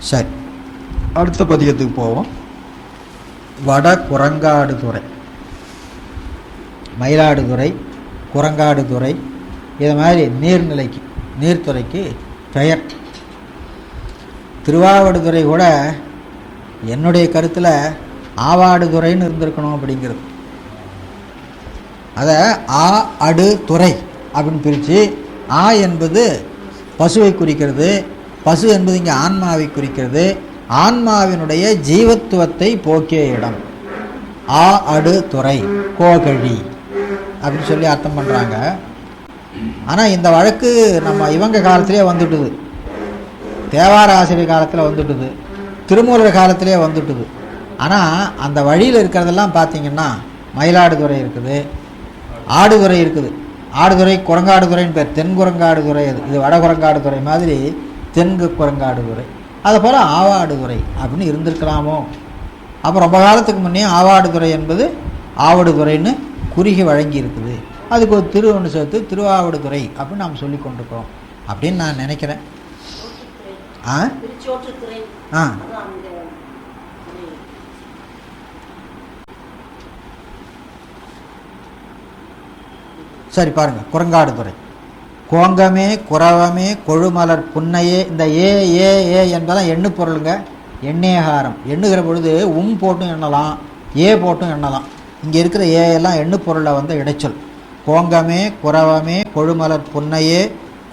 சரி. அடுத்த பதியத்துக்கு போவோம். வட குரங்காடுதுறை மயிலாடுதுறை குரங்காடுதுறை இது மாதிரி நீர்நிலைக்கு நீர்த்துறைக்கு பெயர். திருவாவடுதுறை கூட என்னுடைய கருத்தில் ஆவாடுதுறைன்னு இருந்திருக்கணும் அப்படிங்கிறது. அதை ஆ அடு துறை அப்படின்னு பிரித்து ஆ என்பது பசுவை குறிக்கிறது பசு என்பது இங்கே ஆன்மாவை குறிக்கிறது. ஆன்மாவினுடைய ஜீவத்துவத்தை போக்கிய இடம். ஆ அடு துறை கோகழி அப்படின்னு சொல்லி அர்த்தம் பண்ணுறாங்க ஆனால் இந்த வழக்கு நம்ம இவங்க காலத்திலே வந்துட்டுது. தேவார ஆசிரியர் காலத்தில் வந்துட்டுது. திருமூலர் காலத்திலே வந்துட்டுது. ஆனால் அந்த வழியில் இருக்கிறதெல்லாம் பார்த்தீங்கன்னா மயிலாடுதுறை இருக்குது. ஆடுதுறை இருக்குது. ஆடுதுறை குரங்காடுதுறைன்னு பேர். தென் குரங்காடுதுறை அது. இது வட குரங்காடுதுறை மாதிரி தென்கு குரங்காடுதுறை அதை போல் ஆவாடுதுறை அப்படின்னு இருந்திருக்கலாமோ? அப்போ ரொம்ப காலத்துக்கு முன்னே ஆவாடுதுறை என்பது ஆவடுதுறைன்னு குறுகி வழங்கி இருக்குது அதுக்கு ஒரு திரு ஒன்று சேர்த்து திருவாவடுதுறை அப்படின்னு நாம் சொல்லி கொண்டிருக்கிறோம். அப்படின்னு நான் நினைக்கிறேன். ஆ? ஆ. சரி பாருங்கள் குரங்காடுதுறை கோங்கமே குரவமே கொழுமலர் புன்னையே இந்த ஏ ஏ ஏ என்பதெல்லாம் எண்ணு பொருளுங்க. எண்ணேகாரம் எண்ணுகிற பொழுது உம் போட்டும் எண்ணலாம் ஏ போட்டும் எண்ணலாம். இங்கே இருக்கிற ஏ எல்லாம் எண்ணு பொருளை வந்து இடைச்சொல். கோங்கமே குரவமே கொழுமலர் புன்னையே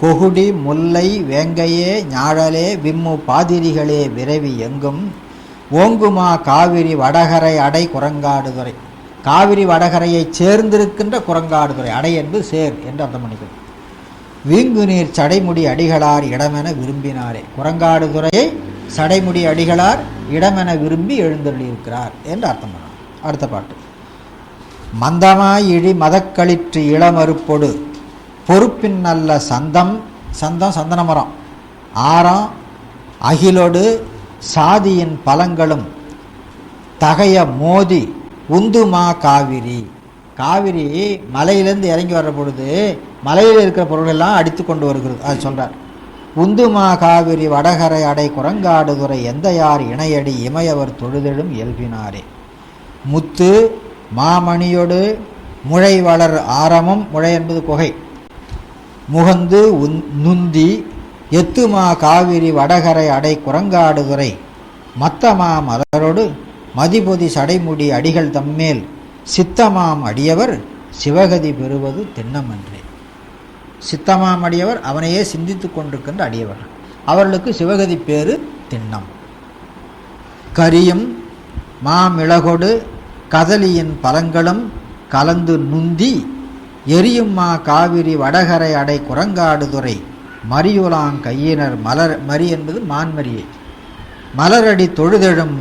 கொகுடி முல்லை வேங்கையே ஞாழலே விம்மு பாதிரிகளே விரைவி எங்கும். ஓங்குமா காவிரி வடகரை அடை குரங்காடுதுறை. காவிரி வடகரையை சேர்ந்திருக்கின்ற குரங்காடுதுறை. அடை என்பது சேர் என்று அர்த்தம் பண்ணிக்கணும். வீங்கு நீர் சடைமுடி அடிகளார் இடமென விரும்பினாரே. குரங்காடுதுறையை சடைமுடி அடிகளார் இடமென விரும்பி எழுந்தருளியிருக்கிறார் என்று அர்த்தம் பண்ணார் அடுத்த பாட்டு. மந்தமாய் இழி மதக்களிற்று இளமறுப்பொடு. பொறுப்பின் நல்ல சந்தம் சந்தம் சந்தன மரம் ஆறாம் அகிலொடு சாதியின் பலங்களும் தகைய மோதி உந்துமா காவிரி. காவிரி மலையிலேருந்து இறங்கி வர்ற பொழுது மலையில் இருக்கிற பொருளெல்லாம் அடித்து கொண்டு வருகிறது. அது சொல்கிறார் உந்துமா காவிரி வடகரை அடை குரங்காடுதுறை எந்த யார் இணையடி இமையவர் தொழுதெழும் இயல்பினாரே. முத்து மாமணியோடு முழை வளர் ஆரமும் முழை என்பது குகை. முகந்து உந் நுந்தி எத்துமா காவிரி வடகரை அடை குரங்காடுதுறை. மத்தமா மலரோடு மதிபொதி சடைமுடி அடிகள் தம்மேல். சித்தமாம் அடியவர் சிவகதி பெறுவது திண்ணமன்றே. சித்தமாம் அடியவர் அவனையே சிந்தித்துக் கொண்டிருக்கின்ற அடியவர். அவர்களுக்கு சிவகதி பேரு திண்ணம். கரியும் மாமிளகொடு கதலியின் பழங்களும் கலந்து நுந்தி எரியும்மா காவிரி வடகரை அடை குரங்காடுதுறை மரியுலாங் கையினர் மலர் மரி என்பது மான்மரியை. மலரடி தொழுதெழும்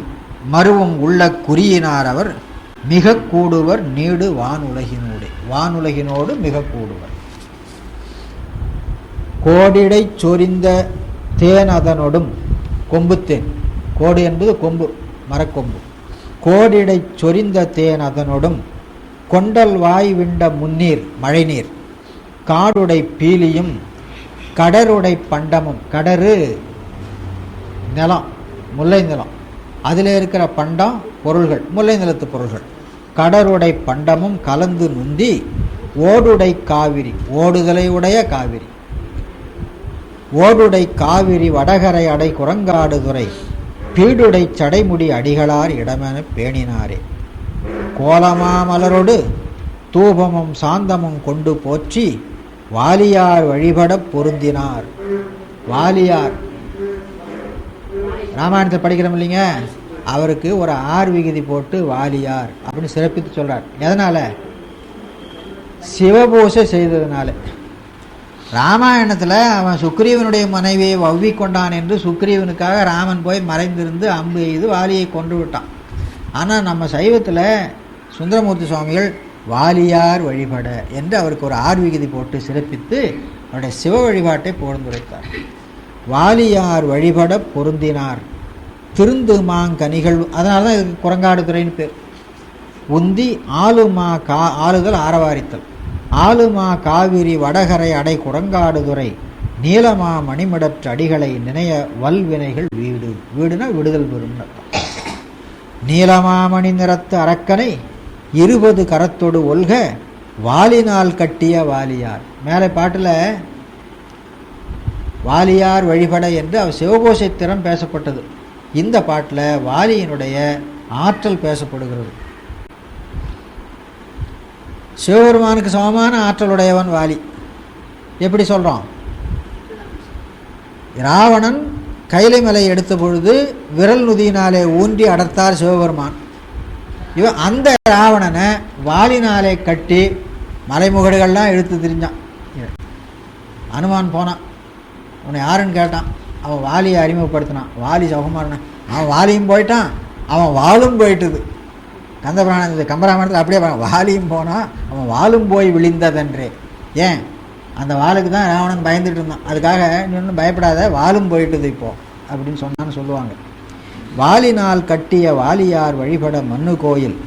மருவும் உள்ள குறியினார் அவர் மிக கூடுவர் நீடு வானுலகினோடு. வானுலகினோடு மிக கூடுவர் கோடிடை சொரிந்த தேன் அதனோடும் கொம்புத்தேன். கோடு என்பது கொம்பு மரக்கொம்பு. கோடிடை சொரிந்த தேன் அதனோடும் கொண்டல் வாய் விண்ட முன்னீர் மழைநீர். காடுடை பீலியும் கடருடை பண்டமும். கடரு நிலம் முல்லை நிலம் அதில் இருக்கிற பண்டம் பொருள்கள் முல்லை நிலத்து பொருள்கள். கடருடை பண்டமும் கலந்து நுந்தி ஓடுடை காவிரி ஓடுதலை உடைய காவிரி. ஓடுடை காவிரி வடகரை அடை குரங்காடுதுறை பீடுடை சடைமுடி அடிகளார் இடமென பேணினாரே. கோலமா மலரோடு தூபமும் சாந்தமும் கொண்டு போற்றி வாலியார் வழிபடப் பொருந்தினார். வாலியார். ராமாயணத்தை படிக்கிறோம் இல்லைங்க? அவருக்கு ஒரு ஆர் விகுதி போட்டு வாலியார் அப்படின்னு சிறப்பித்து சொல்கிறார் எதனால்? சிவபூசை செய்ததுனால. ராமாயணத்தில் அவன் சுக்ரீவனுடைய மனைவியை வவ்வி கொண்டான் என்று சுக்ரீவனுக்காக ராமன் போய் மறைந்திருந்து அம்பு எய்து வாலியை கொண்டு விட்டான். ஆனால் நம்ம சைவத்தில் சுந்தரமூர்த்தி சுவாமிகள் வாலியார் வழிபட என்று அவருக்கு ஒரு ஆர் விகுதி போட்டு சிறப்பித்து அவருடைய சிவ வழிபாட்டை பொருந்துரைத்தார் வாலியார் வழிபட பொருந்தினார். திருந்துமாங்கனிகள் அதனால தான் இதுக்கு குரங்காடுதுறைன்னு பேர். உந்தி ஆளுமா கா ஆளுதல் ஆரவாரித்தல். ஆளுமா காவிரி வடகரை அடை குரங்காடுதுறை. நீலமா மணிமடற்ற அடிகளை நினைய வல்வினைகள் வீடு. வீடுனா விடுதல் பெறும் நீலமாமணி நிறத்து அரக்கனை இருபது கரத்தொடு ஒல்க வாலினால் கட்டிய வாலியார். மேலே பாட்டில் வாலியார் வழிபட என்று அவர் சிவகோசைத்திறம் பேசப்பட்டது. இந்த பாட்டில் வாலியினுடைய ஆற்றல் பேசப்படுகிறது. சிவபெருமானுக்கு சமமான ஆற்றலுடையவன் வாலி. எப்படி சொல்கிறோம் ராவணன் கைலை மலை எடுத்த பொழுது விரல் நுதியினாலே ஊன்றி அடர்த்தார் சிவபெருமான். இவன் அந்த ராவணனை வாலினாலே கட்டி மலைமுகடுகள்லாம் இழுத்து திரிஞ்சான். அனுமான் போனான். உன்னை யாருன்னு கேட்டான். அவன் வாலியை அறிமுகப்படுத்தினான். வாலி சுகமானான் அவன் வாலியும் போயிட்டான் அவன் வாளும் போயிட்டுது. கந்தபுராண கம்பராமாயணத்தில் அப்படியே வாலியும் போனான் அவன் வாளும் போய் விழுந்ததன்றே. ஏன்? அந்த வாளுக்கு தான் ராவணன் பயந்துட்டு இருந்தான். அதுக்காக இன்னொன்று பயப்படாத வாளும் போயிட்டுது இப்போ அப்படின்னு சொன்னான்னு சொல்லுவாங்க. வாலினால் கட்டிய வாலியார் வழிபட மண்ணு கோயில்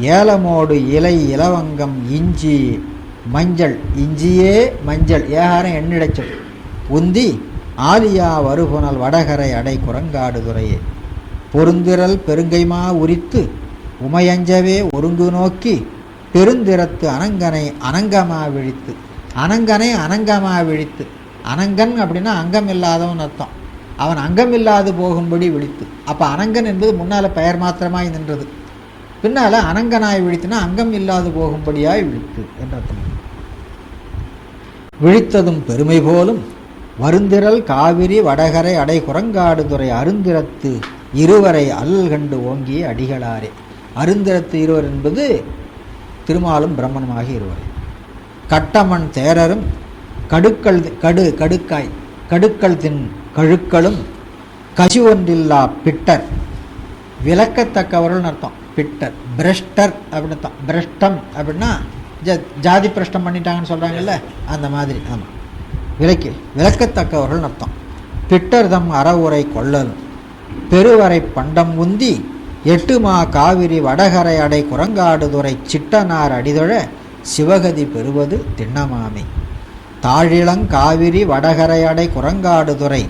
ஏலமோடு இலை இலவங்கம் இஞ்சி மஞ்சள் இஞ்சியே மஞ்சள் ஏகாரம் எண்ணிடச்சல் உந்தி ஆலியா வருகுணல் வடகரை அடை குரங்காடு துறையே பொருந்திரல் பெருங்கைமா உரித்து உமையஞ்சவே ஒருங்கு நோக்கி பெருந்திறத்து அனங்கனை அனங்கமா விழித்து. அனங்கனை அனங்கமா விழித்து. அனங்கன் அப்படின்னா அங்கம் இல்லாதவன் அர்த்தம். அவன் அங்கம் இல்லாது போகும்படி விழித்து. அப்போ அனங்கன் என்பது முன்னால் பெயர் மாத்திரமாய் நின்றது. பின்னால் அனங்கனாய் விழித்துனா அங்கம் இல்லாது போகும்படியாய் விழித்து என்ற அர்த்தம் விழித்ததும் பெருமை போலும் வருந்திரல் காவிரி வடகரை அடை குரங்காடுதுறை அருந்திரத்து இருவரை அல்லல் கண்டு ஓங்கிய அடிகளாரே. அருந்திரத்து இருவர் என்பது திருமாலும் பிரம்மனுமாகி இருவர். கட்டமண் தேரரும் கடுக்கள் கடு கடுக்காய் கடுக்கல் தின் கழுக்களும் கசி ஒன்றில்லா பிட்டர். விளக்கத்தக்கவர்கள் அர்த்தம். பிட்டர் பிரஷ்டர் அப்படின்னு தான் பிரஷ்டம் அப்படின்னா ஜ ஜாதி பிரஷ்டம் பண்ணிட்டாங்கன்னு சொல்கிறாங்கல்ல அந்த மாதிரி. ஆமாம் விளக்கி விளக்கத்தக்கவர்கள் அர்த்தம் பிட்டர்தம் அறவுரை கொள்ளலும் பெருவரை பண்டம் உந்தி எட்டுமா காவிரி வடகரை அடை குரங்காடுதுறை சிட்டனார் அடிதொழ சிவகதி பெறுவது திண்ணமாமே. தாழிளங்காவிரி வடகரை அடை குரங்காடுதுறை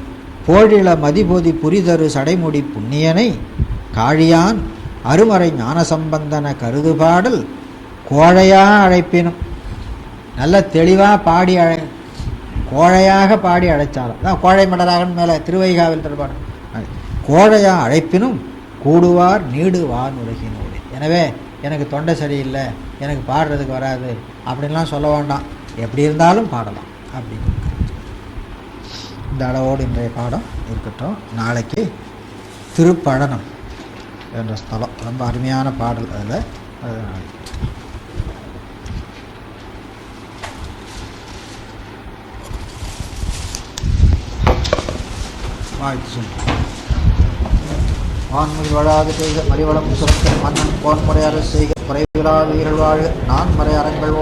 போழிள மதிபொதி புரிதரு சடைமுடி புண்ணியனை காழியான் அருமறை ஞானசம்பந்தன கருதுபாடல் கோழையா அழைப்பினும் நல்ல தெளிவாக பாடி அழை கோழையாக பாடி அழைச்சாலும் அதான் கோழை மடராகன் மேலே திருவைகாவில் தொடர்பான. கோழையாக அழைப்பினும் கூடுவார் நீடுவான் உலகினோடு. எனவே எனக்கு தொண்டை சரியில்லை எனக்கு பாடுறதுக்கு வராது அப்படின்லாம் சொல்ல வேண்டாம். எப்படி இருந்தாலும் பாடலாம் அப்படின்னு இந்த அளவோடு இன்றைய பாடம் இருக்கட்டும். நாளைக்கு திருப்பழனம் என்ற ஸ்தலம். ரொம்ப அருமையான பாடல் அதில். அது வான்மொழி வழாது பெய்த மறிவளம் சுரக்க மன்னன் போன்முறையாறு செய்க. குறைவிழா உயிர்கள் வாழ்க. நான் மறை அறங்கள்